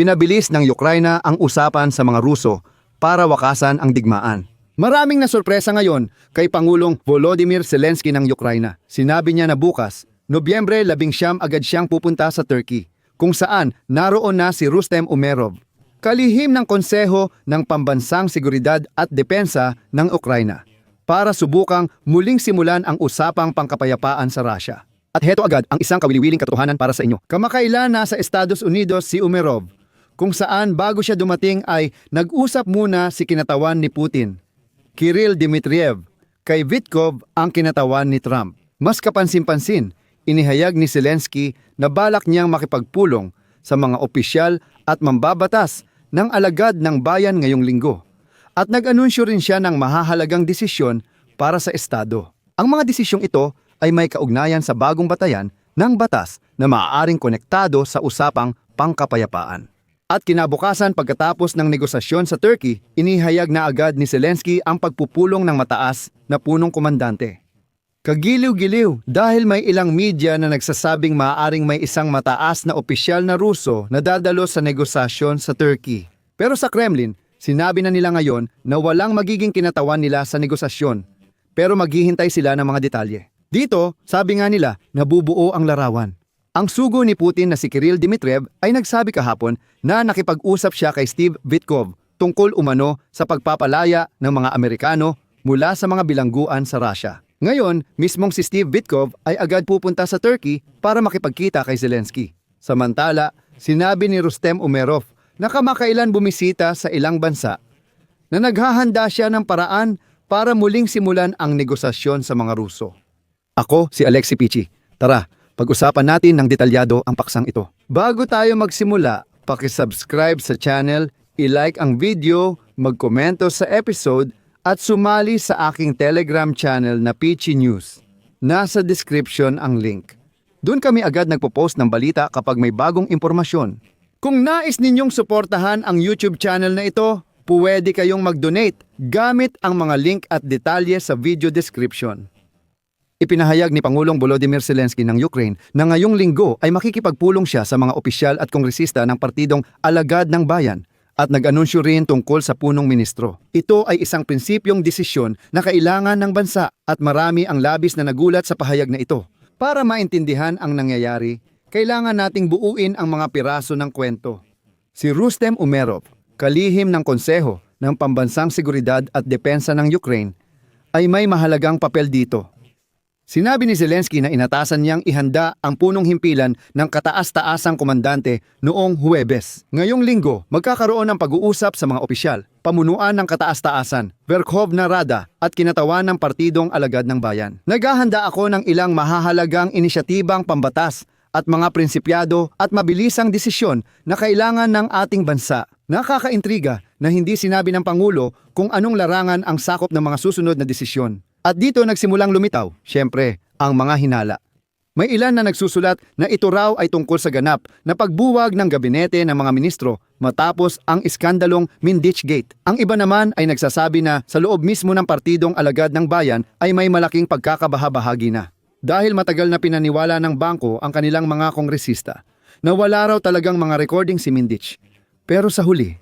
pinabilis ng Ukraina ang usapan sa mga Ruso para wakasan ang digmaan. Maraming nasurpresa ngayon kay Pangulong Volodymyr Zelensky ng Ukraina. Sinabi niya na bukas, Nobyembre 11 agad siyang pupunta sa Turkey, kung saan naroon na si Rustem Umerov, kalihim ng Konseho ng Pambansang Seguridad at Depensa ng Ukraina, para subukang muling simulan ang usapang pangkapayapaan sa Russia. At heto agad ang isang kawili-wiling katotohanan para sa inyo. Kamakailan nasa Estados Unidos si Umerov, kung saan bago siya dumating ay nag-usap muna si kinatawan ni Putin, Kirill Dmitriev, kay Vitkov ang kinatawan ni Trump. Mas kapansin-pansin, inihayag ni Zelensky na balak niyang makipagpulong sa mga opisyal at mambabatas ng alagad ng bayan ngayong linggo. At nag-anunsyo rin siya ng mahahalagang desisyon para sa Estado. Ang mga desisyong ito ay may kaugnayan sa bagong batayan ng batas na maaaring konektado sa usapang pangkapayapaan. At kinabukasan pagkatapos ng negosasyon sa Turkey, inihayag na agad ni Zelensky ang pagpupulong ng mataas na punong komandante. Kagiliw-giliw dahil may ilang media na nagsasabing maaaring may isang mataas na opisyal na Ruso na dadalo sa negosasyon sa Turkey. Pero sa Kremlin, sinabi na nila ngayon na walang magiging kinatawan nila sa negosasyon, pero maghihintay sila ng mga detalye. Dito, sabi nga nila, nabubuo ang larawan. Ang sugo ni Putin na si Kirill Dmitriev ay nagsabi kahapon na nakipag-usap siya kay Steve Vitkov tungkol umano sa pagpapalaya ng mga Amerikano mula sa mga bilangguan sa Russia. Ngayon, mismong si Steve Vitkov ay agad pupunta sa Turkey para makipagkita kay Zelensky. Samantala, sinabi ni Rustem Umerov na kamakailan bumisita sa ilang bansa na naghahanda siya ng paraan para muling simulan ang negosasyon sa mga Ruso. Ako si Alexi Pichi. Tara, pag-usapan natin ng detalyado ang paksang ito. Bago tayo magsimula, pakisubscribe sa channel, i-like ang video, magkomento sa episode, at sumali sa aking Telegram channel na Pichi News. Nasa description ang link. Doon kami agad nagpo-post ng balita kapag may bagong impormasyon. Kung nais ninyong suportahan ang YouTube channel na ito, pwede kayong mag-donate gamit ang mga link at detalye sa video description. Ipinahayag ni Pangulong Volodymyr Zelensky ng Ukraine na ngayong linggo ay makikipagpulong siya sa mga opisyal at kongresista ng partidong Alagad ng Bayan at nag-anunsyo rin tungkol sa punong ministro. Ito ay isang prinsipyong desisyon na kailangan ng bansa at marami ang labis na nagulat sa pahayag na ito. Para maintindihan ang nangyayari, kailangan nating buuin ang mga piraso ng kwento. Si Rustem Umerov, kalihim ng Konseho ng Pambansang Seguridad at Depensa ng Ukraine, ay may mahalagang papel dito. Sinabi ni Zelensky na inatasan niyang ihanda ang punong himpilan ng kataas-taasang komandante noong Huwebes. Ngayong linggo, magkakaroon ng pag-uusap sa mga opisyal, pamunuan ng kataas-taasan, Verkhovna Rada at kinatawan ng Partidong Alagad ng Bayan. Naghahanda ako ng ilang mahahalagang inisyatibang pambatas at mga prinsipyado at mabilisang desisyon na kailangan ng ating bansa. Nakakaintriga na hindi sinabi ng Pangulo kung anong larangan ang sakop ng mga susunod na desisyon. At dito nagsimulang lumitaw, syempre, ang mga hinala. May ilan na nagsusulat na ito raw ay tungkol sa ganap na pagbuwag ng gabinete ng mga ministro matapos ang iskandalong Mindich Gate. Ang iba naman ay nagsasabi na sa loob mismo ng partidong alagad ng bayan ay may malaking pagkakabahabahagi na. Dahil matagal na pinaniwala ng bangko ang kanilang mga kongresista na wala raw talagang mga recording si Mindich. Pero sa huli,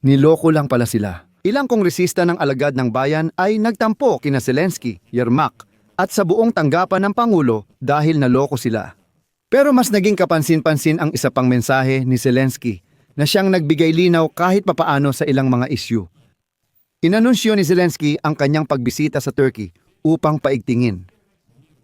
niloko lang pala sila. Ilang kongresista ng alagad ng bayan ay nagtampo kina Zelensky, Yermak, at sa buong tanggapan ng Pangulo dahil naloko sila. Pero mas naging kapansin-pansin ang isa pang mensahe ni Zelensky na siyang nagbigay linaw kahit papaano sa ilang mga isyu. Inanunsyo ni Zelensky ang kanyang pagbisita sa Turkey upang paigtingin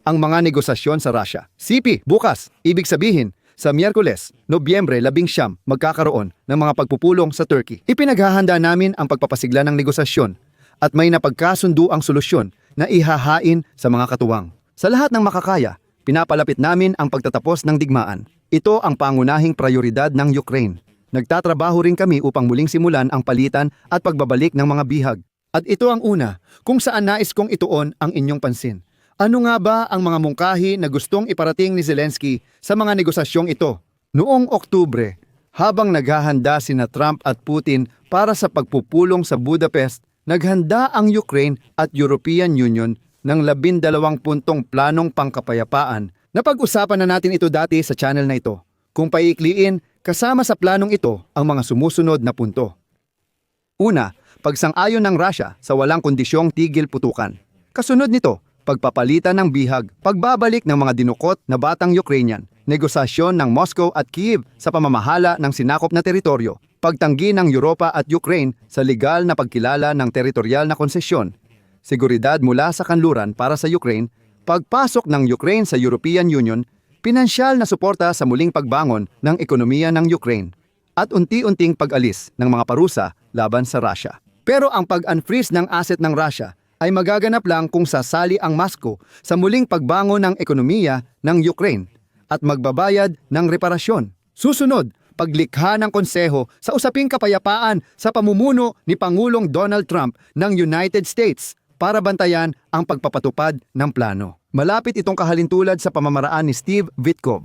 ang mga negosasyon sa Russia. CP, bukas, ibig sabihin, sa Miyerkules, Nobyembre 11, magkakaroon ng mga pagpupulong sa Turkey. Ipinaghahanda namin ang pagpapasigla ng negosasyon at may napagkasundo ang solusyon na ihahain sa mga katuwang. Sa lahat ng makakaya, pinapalapit namin ang pagtatapos ng digmaan. Ito ang pangunahing prioridad ng Ukraine. Nagtatrabaho rin kami upang muling simulan ang palitan at pagbabalik ng mga bihag. At ito ang una, kung saan nais kong ituon ang inyong pansin. Ano nga ba ang mga mungkahi na gustong iparating ni Zelensky sa mga negosasyong ito? Noong Oktubre, habang naghahanda sina Trump at Putin para sa pagpupulong sa Budapest, naghanda ang Ukraine at European Union ng labindalawang puntong planong pangkapayapaan. Napag-usapan na natin ito dati sa channel na ito. Kung paikliin, Kasama sa planong ito ang mga sumusunod na punto. Una, pagsang-ayon ng Russia sa walang kondisyong tigil putukan. Kasunod nito, pagpapalitan ng bihag, pagbabalik ng mga dinukot na batang Ukrainian, negosasyon ng Moscow at Kiev sa pamamahala ng sinakop na teritoryo, pagtanggi ng Europa at Ukraine sa legal na pagkilala ng teritorial na konsesyon, seguridad mula sa kanluran para sa Ukraine, pagpasok ng Ukraine sa European Union, pinansyal na suporta sa muling pagbangon ng ekonomiya ng Ukraine, at unti-unting pag-alis ng mga parusa laban sa Russia. Pero ang pag-unfreeze ng asset ng Russia ay magaganap lang kung sasali ang Moscow sa muling pagbangon ng ekonomiya ng Ukraine at magbabayad ng reparasyon. Susunod, paglikha ng konseho sa usaping kapayapaan sa pamumuno ni Pangulong Donald Trump ng United States para bantayan ang pagpapatupad ng plano. Malapit itong kahalintulad sa pamamaraan ni Steve Vitkov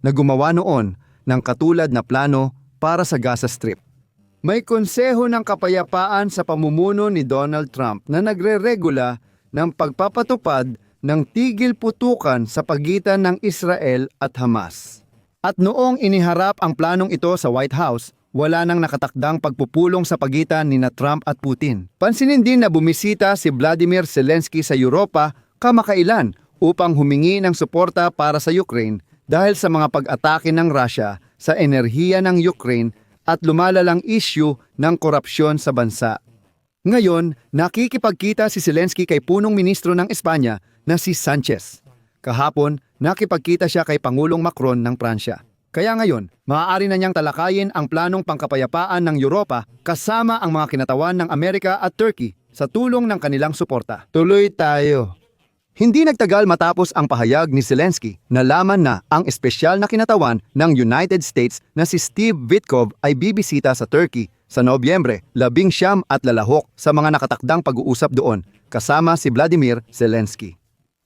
na gumawa noon ng katulad na plano para sa Gaza Strip. May konseho ng kapayapaan sa pamumuno ni Donald Trump na nagre-regula ng pagpapatupad ng tigil putukan sa pagitan ng Israel at Hamas. At noong iniharap ang planong ito sa White House, wala nang nakatakdang pagpupulong sa pagitan ni na Trump at Putin. Pansinin din na bumisita si Vladimir Zelensky sa Europa kamakailan upang humingi ng suporta para sa Ukraine dahil sa mga pag-atake ng Russia sa enerhiya ng Ukraine at lumalalang issue ng korupsyon sa bansa. Ngayon, nakikipagkita si Zelensky kay punong ministro ng Espanya na si Sanchez. Kahapon, nakipagkita siya kay Pangulong Macron ng Pransya. Kaya ngayon, maaari na niyang talakayin ang planong pangkapayapaan ng Europa kasama ang mga kinatawan ng Amerika at Turkey sa tulong ng kanilang suporta. Tuloy tayo. Hindi nagtagal matapos ang pahayag ni Zelensky na laman na ang espesyal na kinatawan ng United States na si Steve Vitkov ay bibisita sa Turkey sa Nobyembre, labing siyam at lalahok sa mga nakatakdang pag-uusap doon kasama si Vladimir Zelensky.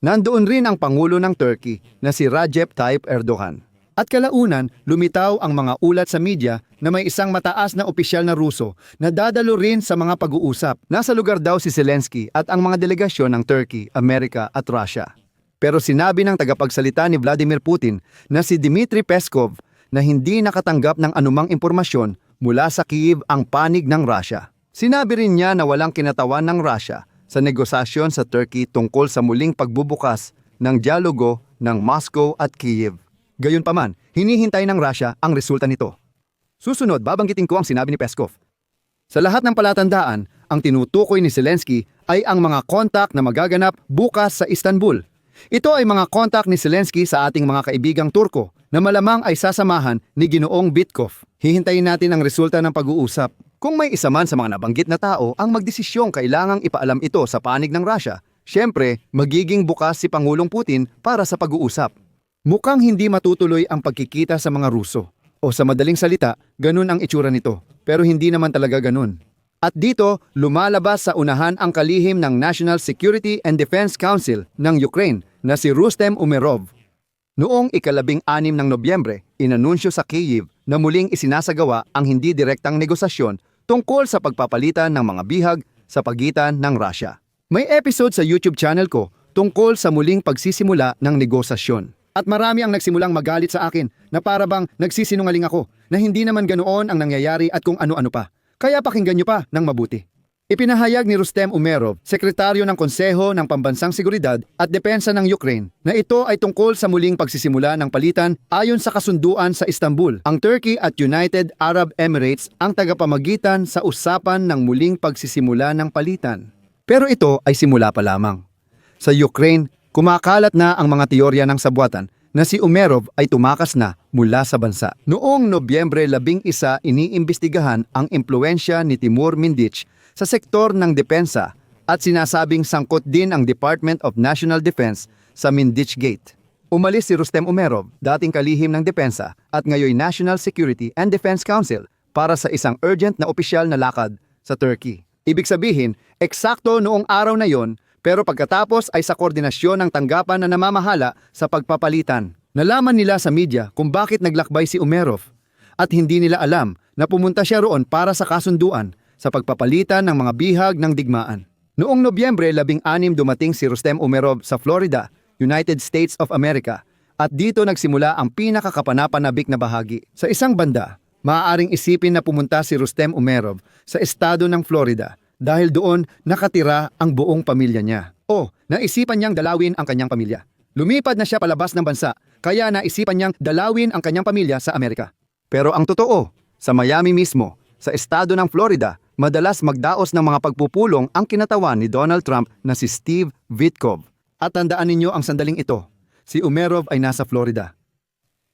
Nandoon rin ang Pangulo ng Turkey na si Recep Tayyip Erdogan. At kalaunan, lumitaw ang mga ulat sa media na may isang mataas na opisyal na Ruso na dadalo rin sa mga pag-uusap. Nasa lugar daw si Zelensky at ang mga delegasyon ng Turkey, Amerika at Russia. Pero sinabi ng tagapagsalita ni Vladimir Putin na si Dmitry Peskov na hindi nakatanggap ng anumang impormasyon mula sa Kiev ang panig ng Russia. Sinabi rin niya na walang kinatawan ng Russia sa negosasyon sa Turkey tungkol sa muling pagbubukas ng dialogo ng Moscow at Kiev. Gayunpaman, hinihintay ng Russia ang resulta nito. Susunod, babanggitin ko ang sinabi ni Peskov. Sa lahat ng palatandaan, ang tinutukoy ni Zelensky ay ang mga kontak na magaganap bukas sa Istanbul. Ito ay mga kontak ni Zelensky sa ating mga kaibigang Turko na malamang ay sasamahan ni Ginoong Bitkov. Hihintayin natin ang resulta ng pag-uusap. Kung may isa man sa mga nabanggit na tao ang magdesisyong kailangang ipaalam ito sa panig ng Russia, syempre magiging bukas si Pangulong Putin para sa pag-uusap. Mukhang hindi matutuloy ang pagkikita sa mga Ruso. O sa madaling salita, ganun ang itsura nito. Pero hindi naman talaga ganun. At dito, lumalabas sa unahan ang kalihim ng National Security and Defense Council ng Ukraine na si Rustem Umerov. Noong ikalabing anim ng Nobyembre, inanunsyo sa Kyiv na muling isinasagawa ang hindi direktang negosasyon tungkol sa pagpapalitan ng mga bihag sa pagitan ng Russia. May episode sa YouTube channel ko tungkol sa muling pagsisimula ng negosasyon. At marami ang nagsimulang magalit sa akin na para bang nagsisinungaling ako na hindi naman ganoon ang nangyayari at kung ano-ano pa. Kaya pakinggan nyo pa ng mabuti. Ipinahayag ni Rustem Umerov, sekretaryo ng Konseho ng Pambansang Seguridad at Depensa ng Ukraine, na ito ay tungkol sa muling pagsisimula ng palitan ayon sa kasunduan sa Istanbul. Ang Turkey at United Arab Emirates ang tagapamagitan sa usapan ng muling pagsisimula ng palitan. Pero ito ay simula pa lamang. Sa Ukraine, kumakalat na ang mga teorya ng sabuatan na si Umerov ay tumakas na mula sa bansa. Noong Nobyembre 11, iniimbestigahan ang impluensya ni Timur Mindich sa sektor ng depensa at sinasabing sangkot din ang Department of National Defense sa Mindich Gate. Umalis si Rustem Umerov, dating kalihim ng depensa at ngayon National Security and Defense Council para sa isang urgent na opisyal na lakad sa Turkey. Ibig sabihin, eksakto noong araw na yon pero pagkatapos ay sa koordinasyon ng tanggapan na namamahala sa pagpapalitan. Nalaman nila sa media kung bakit naglakbay si Umerov at hindi nila alam na pumunta siya roon para sa kasunduan sa pagpapalitan ng mga bihag ng digmaan. Noong Nobyembre 16 dumating si Rustem Umerov sa Florida, United States of America at dito nagsimula ang pinakakapanapanabik na bahagi. Sa isang banda, Maaaring isipin na pumunta si Rustem Umerov sa estado ng Florida dahil doon nakatira ang buong pamilya niya. O, naisipan niyang dalawin ang kanyang pamilya. Lumipad na siya palabas ng bansa, kaya naisipan niyang dalawin ang kanyang pamilya sa Amerika. Pero ang totoo, sa Miami mismo, sa estado ng Florida, madalas magdaos ng mga pagpupulong ang kinatawan ni Donald Trump na si Steve Vitkov. At tandaan ninyo ang sandaling ito, si Umerov ay nasa Florida.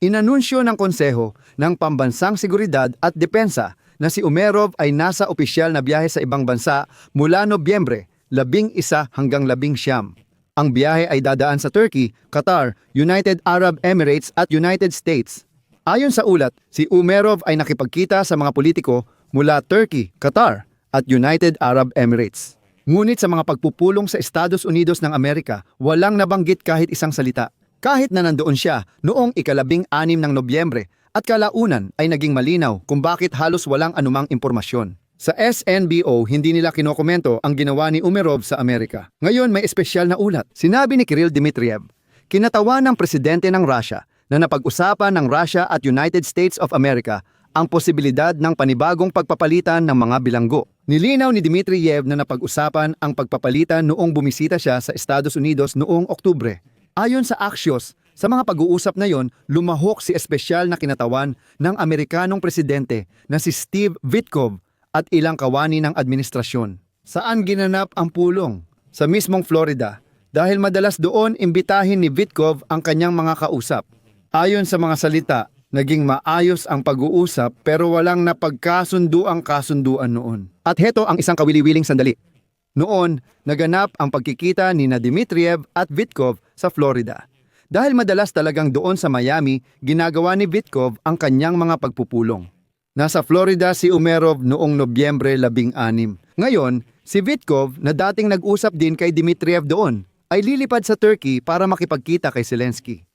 Inanunsyo ng Konseho ng Pambansang Seguridad at Depensa na si Umerov ay nasa opisyal na biyahe sa ibang bansa mula Nobyembre, labing isa hanggang labing siyam. Ang biyahe ay dadaan sa Turkey, Qatar, United Arab Emirates at United States. Ayon sa ulat, si Umerov ay nakipagkita sa mga politiko mula Turkey, Qatar at United Arab Emirates. Ngunit sa mga pagpupulong sa Estados Unidos ng Amerika, walang nabanggit kahit isang salita. Kahit na nandoon siya noong ikalabing anim ng Nobyembre at kalaunan ay naging malinaw kung bakit halos walang anumang impormasyon. Sa SNBO, hindi nila kinokomento ang ginawa ni Umerov sa Amerika. Ngayon may espesyal na ulat. Sinabi ni Kirill Dmitriev, kinatawa ng presidente ng Russia na napag-usapan ng Russia at United States of America ang posibilidad ng panibagong pagpapalitan ng mga bilanggo. Nilinaw ni Dmitriev na napag-usapan ang pagpapalitan noong bumisita siya sa Estados Unidos noong Oktubre. Ayon sa Axios, sa mga pag-uusap na yon, lumahok si espesyal na kinatawan ng Amerikanong presidente na si Steve Vitkov at ilang kawani ng administrasyon. Saan ginanap ang pulong? Sa mismong Florida, dahil madalas doon imbitahin ni Vitkov ang kanyang mga kausap. Ayon sa mga salita, naging maayos ang pag-uusap pero walang napagkasundo ang kasunduan noon. At heto ang isang kawili-wiling sandali. Noon, naganap ang pagkikita ni na Dmitriev at Vitkov sa Florida. Dahil madalas talagang doon sa Miami, ginagawa ni Vitkov ang kanyang mga pagpupulong. Nasa Florida si Umerov noong Nobyembre 16. Ngayon, si Vitkov na dating nag-usap din kay Dmitriev doon, ay lilipad sa Turkey para makipagkita kay Zelensky.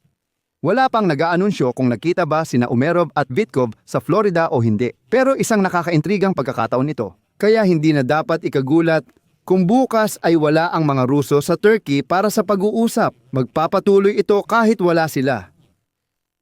Wala pang nag-aanunsyo kung nakita ba sina Umerov at Vitkov sa Florida o hindi. Pero isang nakakaintrigang pagkakataon ito. Kaya hindi na dapat ikagulat kung bukas ay wala ang mga Ruso sa Turkey para sa pag-uusap. Magpapatuloy ito kahit wala sila.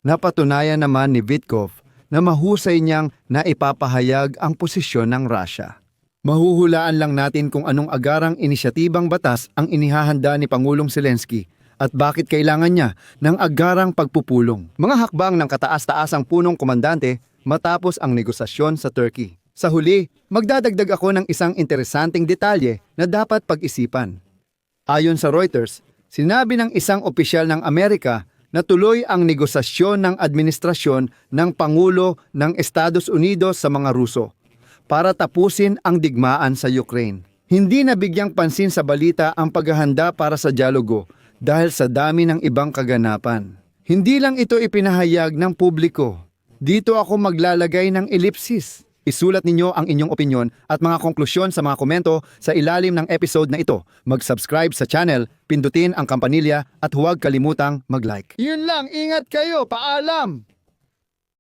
Napatunayan naman ni Vitkov na mahusay niyang naipapahayag ang posisyon ng Russia. Mahuhulaan lang natin kung anong agarang inisyatibang batas ang inihahanda ni Pangulong Zelensky at bakit kailangan niya ng agarang pagpupulong. Mga hakbang ng kataas-taasang punong komandante matapos ang negosasyon sa Turkey. Sa huli, magdadagdag ako ng isang interesanting detalye na dapat pag-isipan. Ayon sa Reuters, sinabi ng isang opisyal ng Amerika na tuloy ang negosasyon ng administrasyon ng Pangulo ng Estados Unidos sa mga Ruso para tapusin ang digmaan sa Ukraine. Hindi nabigyang pansin sa balita ang paghahanda para sa dialogo dahil sa dami ng ibang kaganapan. Hindi lang ito ipinahayag ng publiko. Dito ako maglalagay ng ellipsis. Isulat ninyo ang inyong opinion at mga konklusyon sa mga komento sa ilalim ng episode na ito. Mag-subscribe sa channel, pindutin ang kampanilya at huwag kalimutang mag-like. Yun lang, ingat kayo, paalam!